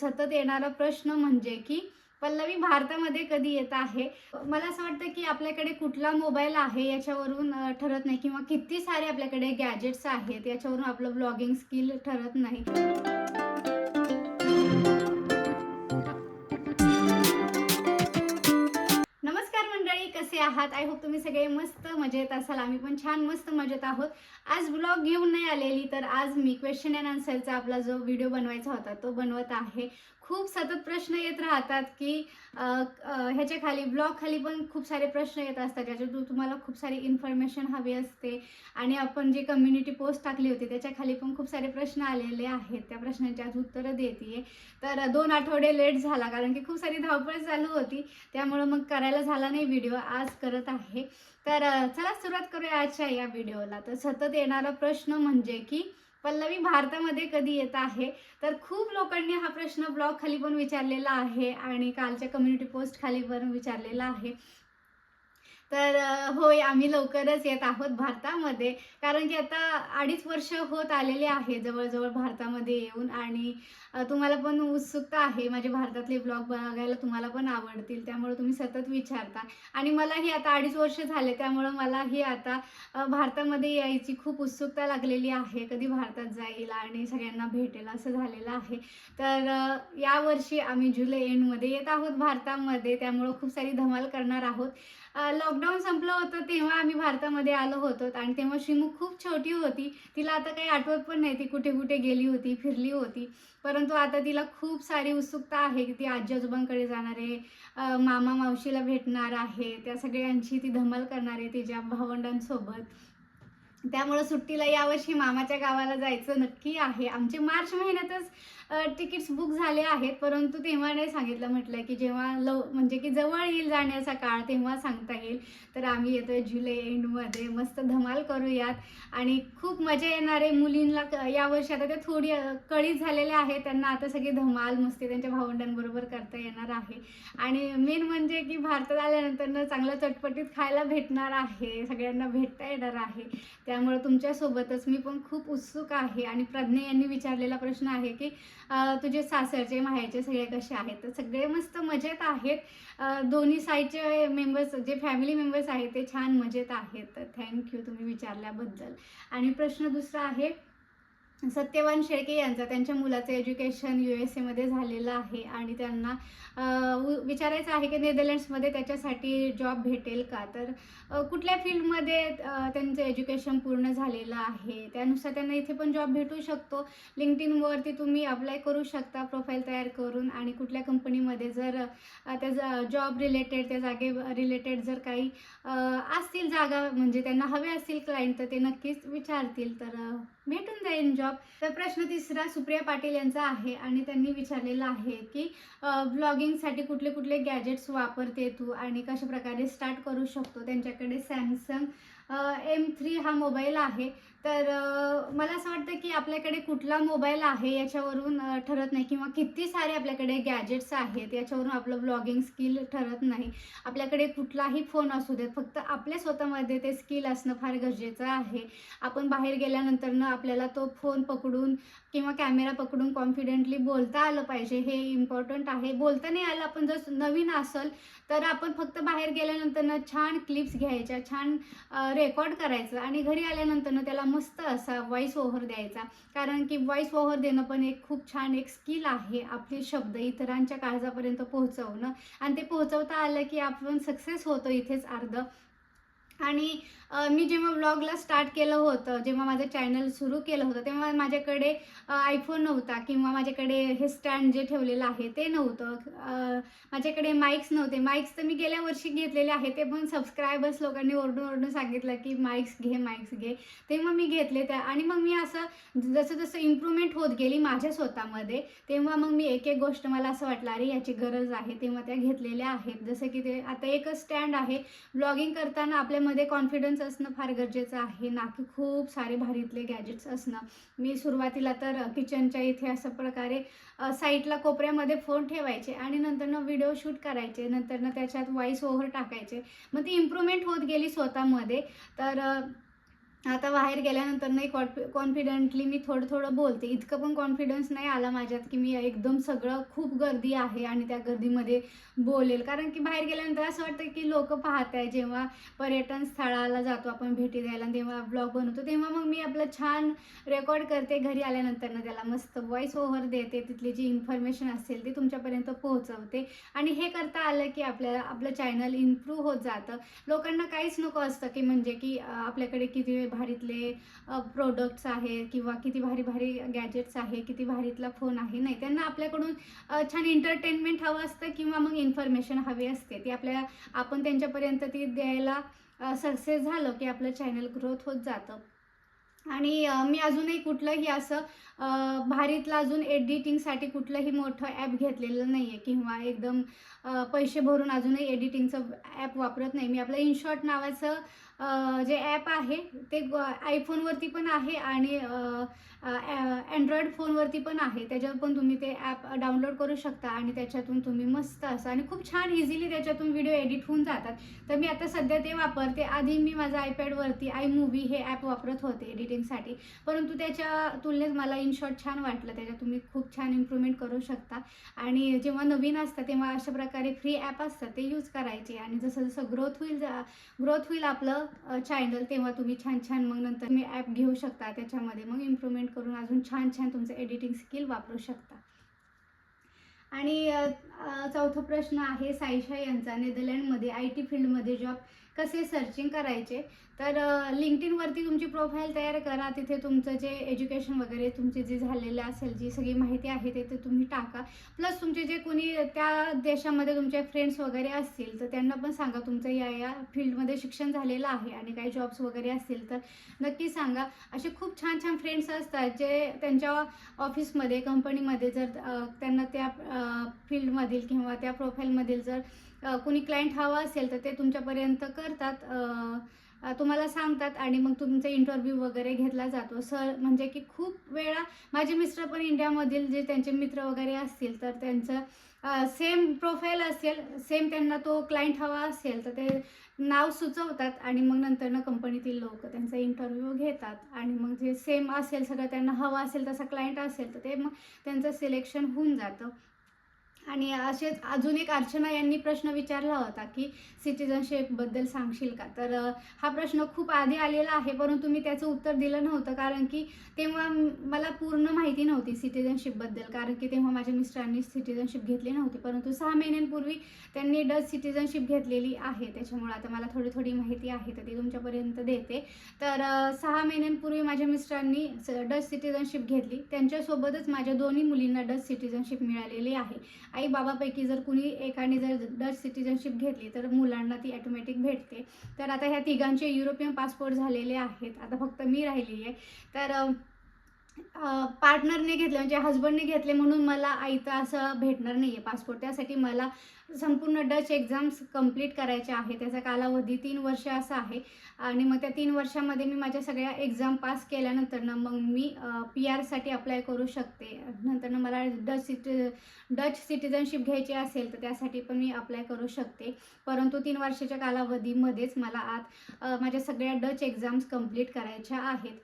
सतत येणारा प्रश्न म्हणजे की पल्लवी भारतामध्ये कधी येत आहे? मला असं वाटतं की आपल्याकडे कुठला मोबाईल आहे याच्यावरून ठरत नाही किंवा किती सारे आपल्याकडे गॅजेट्स आहेत याच्यावरून आपलं ब्लॉगिंग स्किल ठरत नाही. आहात. आय होप तुम्ही सगळे मस्त मजेत असाल. आम्ही पण छान मस्त मजेत आहोत. आज ब्लॉग घेऊन नाही आलेली तर आज मी क्वेश्चन अँड आन्सरचा आपला जो व्हिडिओ बनवायचा होता तो बनवत आहे. खूप सतत प्रश्न येत राहतात की ह्याच्या खाली ब्लॉग खाली पण खूप सारे प्रश्न येत असतात ज्याच्यातून तुम्हाला खूप सारी इन्फॉर्मेशन हवी असते. आणि आपण जी कम्युनिटी पोस्ट टाकली होती त्याच्याखाली पण खूप सारे प्रश्न आलेले आहेत. त्या प्रश्नांची आज उत्तरं देते तर दोन आठवडे लेट झाला कारण की खूप सारी धावपळ चालू होती. त्यामुळं मग करायला झाला नाही व्हिडिओ आज करत आहे. तर चला सुरुवात करूया आजच्या या व्हिडिओला तर सतत येणारा प्रश्न म्हणजे की पल्लवी भारतामध्ये कधी येत आहे? तर खूप लोकांनी हा प्रश्न ब्लॉग खाली पण विचारलेला आहे आणि कालच्या कम्युनिटी पोस्ट खाली पण विचारलेला आहे. तर होय आम्ही लवकरच येत आहोत भारतामध्ये. कारण की आता अडीच वर्ष होत आलेले आहे जवळजवळ भारतामध्ये येऊन. आणि तुम्हाला पण उत्सुकता आहे. माझे भारतातले ब्लॉग बघायला तुम्हाला पण आवडतील. त्यामुळे तुम्ही सतत विचारता. आणि मलाही आता अडीच वर्ष झाले. त्यामुळं मलाही आता भारतामध्ये यायची खूप उत्सुकता लागलेली आहे. कधी भारतात जाईल आणि सगळ्यांना भेटेल असं झालेलं आहे. तर यावर्षी आम्ही जुलै एंडमध्ये येत आहोत भारतामध्ये. त्यामुळं खूप सारी धमाल करणार आहोत. लॉकडाऊन संपलं होतं तेव्हा आम्ही भारतामध्ये आलो होतो आणि तेव्हा शिमू खूप छोटी होती. तिला आता काही आठवत पण नाही ती कुठे कुठे गेली होती फिरली होती. परंतु आता तिला खूप सारी उत्सुकता आहे की ती आजी आजोबांकडे जाणार आहे मामा मावशीला भेटणार आहे त्या सगळ्यांची ती धमाल करणार आहे तिच्या भावंडांसोबत. त्यामुळं सुट्टीला यावर्षी मामाच्या गावाला जायचं नक्की आहे. आमचे मार्च महिन्यातच तिकीट्स बुक झाले आहेत. परंतु तेव्हा नाही सांगितलं म्हटलं की जेव्हा लव म्हणजे की जवळ येईल जाण्याचा काळ तेव्हा सांगता येईल. तर आम्ही येतोय जुलै एंडमध्ये मस्त धमाल करूयात. आणि खूप मजा येणार आहे मुलींना क- यावर्षी. आता त्या थोडी अ, कळी झालेल्या आहेत. त्यांना आता सगळी धमाल मस्ती त्यांच्या भावंडांबरोबर करता येणार आहे. आणि मेन म्हणजे की भारतात आल्यानंतर चांगलं चटपटीत खायला भेटणार आहे. सगळ्यांना भेटता येणार आहे. त्यामुळे तुमच्यासोबतच मी पण खूप उत्सुक आहे आणि प्रज्ञा यांनी विचारलेला प्रश्न आहे की तुझे सासरचे माहेरचे सगळे कसे आहेत? तर सगळे मस्त मजेत आहेत. दोन्ही साईडचे मेंबर्स जे फॅमिली मेंबर्स आहेत ते छान मजेत आहेत. तर थँक्यू तुम्ही विचारल्याबद्दल. आणि प्रश्न दुसरा आहे सत्यवान शेळके यांचा त्यांच्या मुलाचं एज्युकेशन यू एस एमध्ये झालेलं आहे आणि त्यांना विचारायचं आहे की नेदरलँड्समध्ये त्याच्यासाठी जॉब भेटेल का? तर कुठल्या फील्डमध्ये त्यांचं एज्युकेशन पूर्ण झालेलं आहे? त्यानुसार त्यांना इथे पण जॉब भेटू शकतो. लिंक्डइनवरती तुम्ही अप्लाय करू शकता प्रोफाईल तयार करून आणि कुठल्या कंपनीमध्ये जर अ, त्या जॉब रिलेटेड त्या जागे रिलेटेड जर काही असतील जागा म्हणजे त्यांना हवे असतील क्लायंट तर ते नक्कीच विचारतील. तर भेटून जाईल जॉब तर प्रश्न तिसरा सुप्रिया पाटील यांचा आहे आणि त्यांनी विचारलेला आहे की ब्लॉगिंगसाठी कुठले कुठले गॅजेट्स वापरते तू आणि कशा प्रकारे स्टार्ट करू शकतो? त्यांच्याकडे सॅमसंग एम थ्री हा मोबाईल आहे. तर मला असं वाटतं की आपल्याकडे कुठला मोबाईल आहे याच्यावरून ठरत नाही किंवा किती सारे आपल्याकडे गॅजेट्स आहेत याच्यावरून आपलं ब्लॉगिंग स्किल ठरत नाही. आपल्याकडे कुठलाही फोन असू देत फक्त आपल्या स्वतःमध्ये ते स्किल असणं फार गरजेचं आहे. आपण बाहेर गेल्यानंतरनं आपल्याला तो फोन पकडून किंवा कॅमेरा पकडून कॉन्फिडेंटली बोलता आलं पाहिजे हे इम्पॉर्टंट आहे. बोलता नाही आलं आपण जर नवीन असेल तर आपण फक्त बाहेर गेल्यानंतरनं छान क्लिप्स घ्यायच्या छान रेकॉर्ड करायचं आणि घरी आल्यानंतरनं त्याला मस्त असा व्हॉईस ओव्हर द्यायचा. कारण की व्हॉईस ओव्हर देणं पण एक खूप छान एक स्किल आहे आपले शब्द इतरांच्या काळजापर्यंत पोहोचवणं. आणि ते पोहोचवता आलं की आपण सक्सेस होतो इथेच अर्ध. आणि मी जेव्हा ब्लॉगला स्टार्ट केलं होतं जेव्हा माझं चॅनल सुरू केलं होतं तेव्हा माझ्याकडे आयफोन नव्हता किंवा माझ्याकडे हे स्टँड जे ठेवलेलं आहे ते नव्हतं. माझ्याकडे माईक्स नव्हते. माईक्स तर मी गेल्या वर्षी घेतलेले आहे ते पण सबस्क्रायबर्स लोकांनी ओरडून ओरडून सांगितलं की माईक्स घे माईक्स घे. तेव्हा मी घेतले त्या आणि मग मी असं जसं जसं इम्प्रूव्हमेंट होत गेली माझ्या स्वतःमध्ये तेव्हा मग मी एक एक गोष्ट मला असं वाटलं अरे याची गरज आहे. तेव्हा त्या घेतलेल्या आहेत. जसं की ते आता एकच स्टँड आहे. ब्लॉगिंग करताना आपल्या मध्ये कॉन्फिडन्स असणं फार गरजेचं आहे. ना की खूप सारे भारीतले गॅजेट्स असणं. मी सुरुवातीला तर किचनच्या इथे असं प्रकारे साईटला साईडला कोपऱ्यामध्ये फोन ठेवायचे आणि नंतरनं व्हिडिओ शूट करायचे नंतरनं त्याच्यात व्हॉइस ओव्हर टाकायचे. मग ती इम्प्रूव्हमेंट होत गेली स्वतःमध्ये. तर आता बाहेर गेल्यानंतर नाही कॉन्फिडेंटली मी थोडं थोडं बोलते. इतकं पण कॉन्फिडन्स नाही आला माझ्यात की मी एकदम सगळं खूप गर्दी आहे आणि त्या गर्दीमध्ये बोलेल. कारण की बाहेर गेल्यानंतर असं वाटतं की लोक पाहत आहे जेव्हा पर्यटन स्थळाला जातो आपण भेटी द्यायला आणि तेव्हा ब्लॉग बनवतो तेव्हा मग मी आपलं छान रेकॉर्ड करते घरी आल्यानंतर ना त्याला मस्त व्हॉइस ओव्हर देते तिथली जी इन्फॉर्मेशन असेल ती तुमच्यापर्यंत पोहोचवते. आणि हे करता आलं की आपल्याला आपलं चॅनल इम्प्रूव्ह होत जातं. लोकांना काहीच नको असतं की म्हणजे की आपल्याकडे किती भारीतले प्रोडक्ट्स आहेत किंवा किती भारी भारी गॅजेट्स आहे किती भारीतला फोन आहे नाही. त्यांना आपल्याकडून छान एंटरटेनमेंट हवं असतं किंवा मग इन्फॉर्मेशन हवी असते. ती आपल्या आपण त्यांच्यापर्यंत ती द्यायला सक्सेस झालं की आपलं चॅनल ग्रोथ होत जातं. आणि मी अजूनही कुठलंही असं भारीतलं अजून एडिटिंगसाठी कुठलंही मोठं ॲप घेतलेलं नाही आहे किंवा एकदम पैसे भरून अजूनही एडिटिंगचं ॲप वापरत नाही. मी आपलं इनशॉट नावाचं जे ॲप आहे ते आयफोनवरती पण आहे आणि अँड्रॉइड फोनवरती पण आहे. त्याच्यावर पण तुम्ही ते ॲप डाउनलोड करू शकता आणि त्याच्यातून तुम्ही मस्त असं आणि खूप छान इझिली त्याच्यातून व्हिडिओ एडिट होऊन जातात. तर मी आता सध्या ते वापरते. आधी मी माझ्या आयपॅडवरती आय मूवी हे ॲप वापरत होते एडिटिंगसाठी परंतु त्याच्या तुलनेत मला इनशॉट छान वाटलं. त्याच्यात तुम्ही खूप छान इम्प्रूव्हमेंट करू शकता. आणि जेव्हा नवीन असतं तेव्हा अशा प्रकारे फ्री ॲप असतात ते यूज करायचे. आणि जसं जसं ग्रोथ होईल ग्रोथ होईल आपलं चॅनल तेव्हा तुम्ही छान छान मग नंतर तुम्ही ॲप घेऊ शकता. त्याच्यामध्ये मग इम्प्रूव्हमेंट करून अजून छान छान तुमचं एडिटिंग स्किल वापरू शकता. आणि चौथा प्रश्न आहे साईशा यांचा नेदरलँडमध्ये आय टी फील्डमध्ये जॉब कसे सर्चिंग करायचे? तर लिंक्डइनवरती तुमची प्रोफाईल तयार करा. तिथे तुमचं जे एज्युकेशन वगैरे तुमचे जे झालेलं असेल जी सगळी माहिती आहे ते ते तुम्ही टाका. प्लस तुमचे जे कोणी त्या देशामध्ये तुमचे फ्रेंड्स वगैरे असतील तर त्यांना पण सांगा तुमचं या या फील्डमध्ये शिक्षण झालेलं आहे आणि काही जॉब्स वगैरे असतील तर नक्की सांगा. असे खूप छान छान फ्रेंड्स असतात जे त्यांच्या ऑफिसमध्ये कंपनीमध्ये जर त्यांना त्या फील्डमध्ये प्रोफाईलमधील किंवा त्या प्रोफाईलमधील जर कोणी क्लायंट हवा असेल तर ते तुमच्यापर्यंत करतात. तुम्हाला सांगतात आणि मग तुमचा इंटरव्ह्यू वगैरे घेतला जातो. सर म्हणजे की खूप वेळा माझे मिस्टर पण इंडियामधील जे त्यांचे मित्र वगैरे असतील तर त्यांचं सेम प्रोफाईल असेल सेम त्यांना तो क्लायंट हवा असेल तर ते नाव सुचवतात आणि मग नंतर कंपनीतील लोक त्यांचा इंटरव्ह्यू घेतात. आणि मग जे सेम असेल सगळं त्यांना हवा असेल तसा क्लायंट असेल तर ते मग त्यांचं सिलेक्शन होऊन जातं. आणि असेच अजून एक अर्चना यांनी प्रश्न विचारला होता की सिटिझनशिपबद्दल सांगशील का? तर हा प्रश्न खूप आधी आलेला आहे परंतु मी त्याचं उत्तर दिलं नव्हतं कारण की तेव्हा मला पूर्ण माहिती नव्हती सिटिझनशिपबद्दल कारण की तेव्हा माझ्या मिस्टरांनी सिटिझनशिप घेतली नव्हती परंतु सहा महिन्यांपूर्वी त्यांनी डच सिटिझनशिप घेतलेली आहे त्याच्यामुळे आता मला थोडी थोडी माहिती आहे तर ती तुमच्यापर्यंत देते. तर सहा महिन्यांपूर्वी माझ्या मिस्टरांनी स- डच सिटिझनशिप घेतली त्यांच्यासोबतच माझ्या दोन्ही मुलींना डच सिटिझनशिप मिळालेली आहे. आई बाबापैकी जर कुणी एकाने जर डच सिटिझनशिप घेतली तर मुलांना ती ॲटोमॅटिक भेटते. तर आता ह्या तिघांचे युरोपियन पासपोर्ट झालेले आहेत. आता फक्त मी राहिली आहे तर पार्टनरने घेतले म्हणजे हजबंडने घेतले म्हणून मला आईचं असं भेटणार नाही आहे पासपोर्ट त्यासाठी मला संपूर्ण डच एक्झाम्स कंप्लीट करायच्या आहे त्याचा कालावधी तीन वर्ष असा आहे. आणि मग त्या तीन वर्षामध्ये मी माझ्या सगळ्या एक्झाम पास केल्यानंतर ना मग मी पी आरसाठी अप्लाय करू शकते. नंतर मला डच सिटी डच सिटिझनशिप घ्यायची असेल तर त्यासाठी पण मी अप्लाय करू शकते. परंतु तीन वर्षाच्या कालावधीमध्येच मला आत माझ्या सगळ्या डच एक्झाम्स कंप्लीट करायच्या आहेत.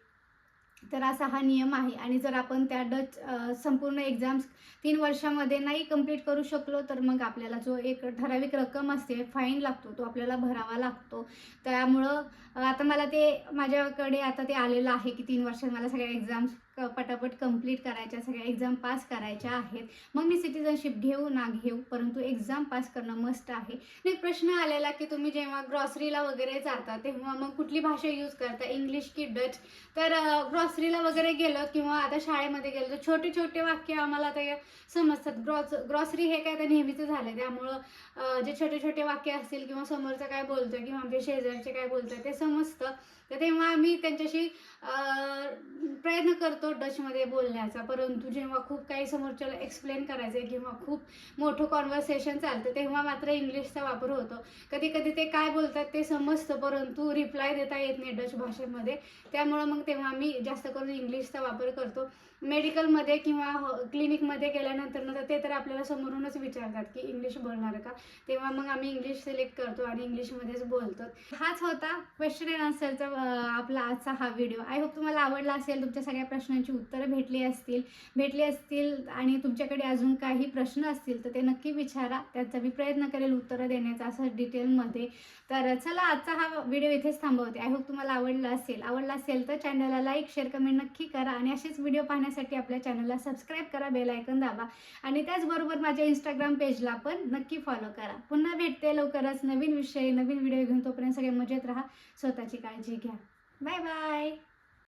तर असा हा नियम आहे. आणि जर आपण त्या डच संपूर्ण एक्झाम्स तीन वर्षामध्ये नाही कंप्लीट करू शकलो तर मग आपल्याला जो एक ठराविक रक्कम असते फाईन लागतो. तो आपल्याला भरावा लागतो. त्यामुळं आता मला ते माझ्याकडे आता ते आलेलं आहे की तीन वर्षात मला सगळ्या एक्झाम्स पटापट कंप्लीट करायच्या सगळ्या एक्झाम पास करायच्या आहेत. मग मी सिटिझनशिप घेऊ ना घेऊ परंतु एक्झाम पास करणं मस्ट आहे. एक प्रश्न आलेला की तुम्ही जेव्हा ग्रॉसरीला वगैरे जाता तेव्हा मग कुठली भाषा यूज करता? इंग्लिश की डच तर ग्रॉसरीला वगैरे गेलं किंवा आता शाळेमध्ये गेलं तर छोटे छोटे वाक्य आम्हाला ते समजतात. ग्रॉस ग्रॉसरी हे काय तर नेहमीचं झालं त्यामुळं जे छोटे छोटे वाक्य असतील किंवा समोरचं काय बोलतोय किंवा आमच्या शेजारचे काय बोलतोय ते समजतं. तर तेव्हा आम्ही त्यांच्याशी प्रयत्न करतो डचमध्ये बोलण्याचा. परंतु जेव्हा खूप काही समोरच्याला एक्सप्लेन करायचं आहे किंवा खूप मोठं कॉन्व्हर्सेशन चालतं तेव्हा मात्र इंग्लिशचा वापर होतो. कधी कधी ते काय बोलतात ते समजतं परंतु रिप्लाय देता येत नाही डच भाषेमध्ये. त्यामुळं मग तेव्हा आम्ही जास्त करून इंग्लिशचा वापर करतो. मेडिकलमध्ये किंवा हो, क्लिनिकमध्ये गेल्यानंतर ना तर ते तर आपल्याला समोरूनच विचारतात की इंग्लिश बोलणार का? तेव्हा मग आम्ही इंग्लिश सिलेक्ट करतो आणि इंग्लिशमध्येच बोलतो. हाच होता क्वेश्चन अँड आन्सरचा आपला आजचा हा व्हिडिओ आय होप तुम्हाला आवडला असेल तुमच्या सगळ्या प्रश्नांची उत्तरं भेटली असतील भेटली असतील आणि तुमच्याकडे अजून काही प्रश्न असतील तर ते नक्की विचारा. त्याचा मी प्रयत्न करेल उत्तरं देण्याचा असं डिटेलमध्ये तर चला आजचा हा व्हिडिओ इथेच थांबवते. आय होप तुम्हाला आवडला असेल. आवडला असेल तर चॅनलला लाईक शेअर कमेंट नक्की करा आणि असेच व्हिडिओ पाहण्यासाठी आपल्या चॅनलला सबस्क्राईब करा बेल आयकन दाबा. आणि त्याचबरोबर माझ्या इंस्टाग्राम पेजला पण नक्की फॉलो करा. पुन्हा भेटते लवकरच नवीन विषय नवीन व्हिडिओ घेऊन. तोपर्यंत सगळे मजेत राहा. स्वतःची काळजी घ्या. Bye bye